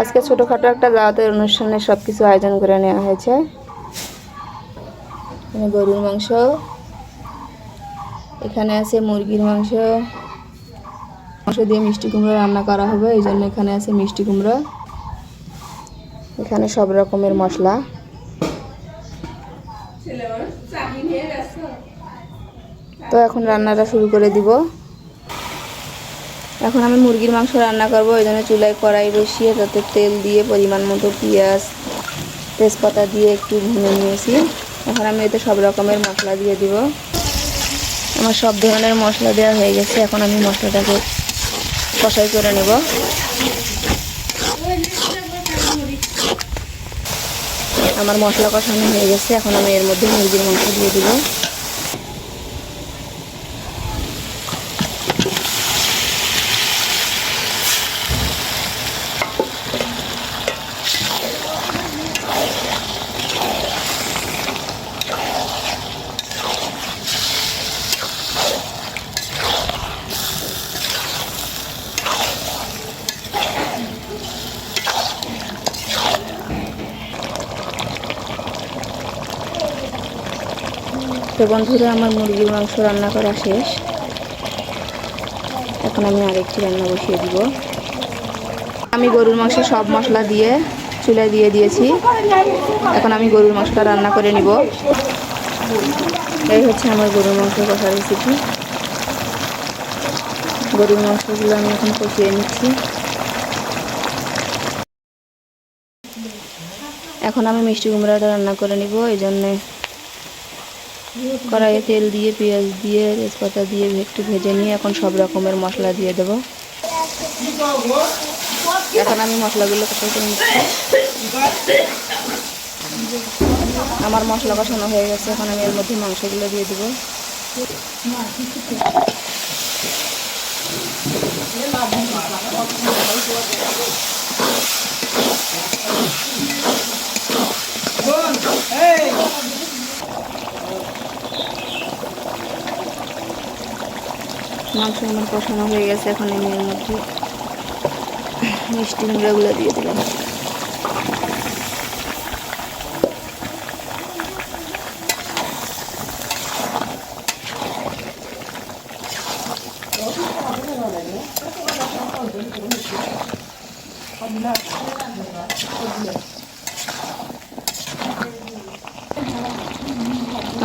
আজকে ছোটোখাটো একটা দাওয়াতের অনুষ্ঠানে সব কিছু আয়োজন করে নেওয়া হয়েছে। এখানে গরুর মাংস, এখানে আছে মুরগির মাংস মাংস দিয়ে মিষ্টি কুমড়ো রান্না করা হবে, এই জন্য এখানে আছে মিষ্টি কুমড়ো। এখানে সব রকমের মশলা। তো এখন রান্নাটা শুরু করে দিব। এখন আমি মুরগির মাংস রান্না করব, ওই জন্য চুলায় কড়াই বসিয়ে তাতে তেল দিয়ে, পরিমাণ মতো পেঁয়াজ, তেজপাতা দিয়ে একটু ভুনে নিয়েছি। এখন আমি এতে সব রকমের মশলা দিয়ে দিব। আমার সব ধরনের মশলা দেওয়া হয়ে গেছে, এখন আমি মশলাটাকে কষাই করে নেব। আমার মশলা কষানো হয়ে গেছে, এখন আমি এর মধ্যে মুরগির মাংস দিয়ে দিব। তো বন্ধুরা, আমার মুরগির মাংস রান্না করা শেষ। এখন আমি আরেকটি রান্না বসিয়ে দিব। আমি গরুর মাংস সব মশলা দিয়ে চুলায় দিয়ে দিয়েছি। এখন আমি গরুর মাংসটা রান্না করে নিব। এই হচ্ছে আমার গরুর মাংস কষা রেসিপি গরুর মাংসগুলো আমি এখন কষিয়ে নিচ্ছি। এখন আমি মিষ্টি কুমড়াটা রান্না করে নিব। এই জন্যে কড়াইয়ে তেল দিয়ে, পেঁয়াজ দিয়ে, তেজপাতা দিয়ে একটু ভেজে নিয়ে এখন সব রকমের মশলা দিয়ে দেব। এখন আমি মশলাগুলো করে নিচ্ছি। আমার মশলা কষানো হয়ে গেছে, এখন আমি এর মধ্যে মাংসগুলো দিয়ে দেবো। আমার কষানো হয়ে গেছে, এখন আমি এর মধ্যে মিষ্টি গুঁড়োগুলো দিয়ে দিলাম।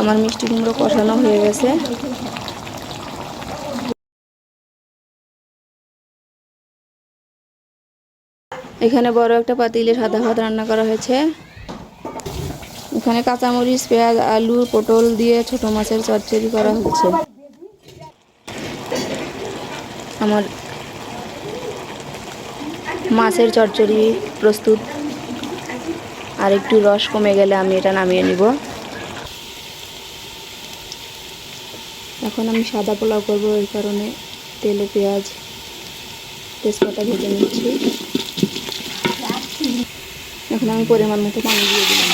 আমার মিষ্টি কুমড়ো কষানো হয়ে গেছে। এখানে বড় একটা পাতিলে সাদা ভাত রান্না করা হয়েছে। এখানে কাঁচামরিচ, পেঁয়াজ, আলু, পটল দিয়ে ছোট মাছের চচ্চড়ি করা হচ্ছে। আমার মাছের চচ্চড়ি প্রস্তুত। আর একটু রস কমে গেলে আমি এটা নামিয়ে নিব। এখন আমি সাদা পোলাও করব, এই কারণে তেলে পেঁয়াজ, তেজপাতা ভেজে নিচ্ছি। এখন আমি পরিমাণ মতো পানি দিয়ে দিলাম।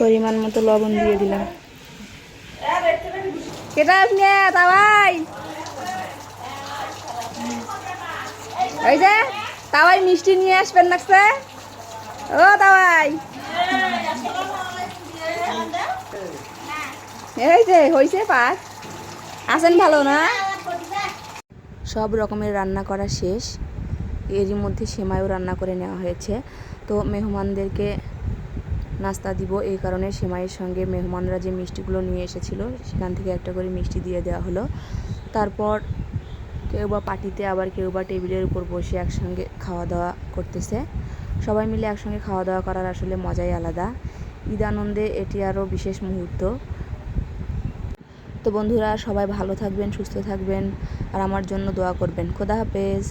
পরিমাণ মতো লবণ দিয়ে দিলাম। কেটা আপনি তাওয়াই ওই যে তাওয়াই মিষ্টি নিয়ে আসবেন নাকছে ও তাওয়াই এই যে হয়েছে পাক। আছেন ভালো না? সব রকমের রান্না করা শেষ। এরই মধ্যে সেমাইও রান্না করে নেওয়া হয়েছে। তো মেহমানদেরকে নাস্তা দিব এই কারণে সেমাইয়ের সঙ্গে মেহমানরা যে মিষ্টিগুলো নিয়ে এসেছিল, সেখান থেকে একটা করে মিষ্টি দিয়ে দেওয়া হলো। তারপর কেউ বা পার্টিতে আবার কেউ বা টেবিলের উপর বসে একসঙ্গে খাওয়া দাওয়া করতেছে। সবাই মিলে একসঙ্গে খাওয়া দাওয়া করার আসলে মজাই আলাদা। ঈদ আনন্দে এটি আরও বিশেষ মুহূর্ত। তো বন্ধুরা, সবাই ভালো থাকবেন, সুস্থ থাকবেন, আর আমার জন্য দোয়া করবেন। খোদা হাফেজ।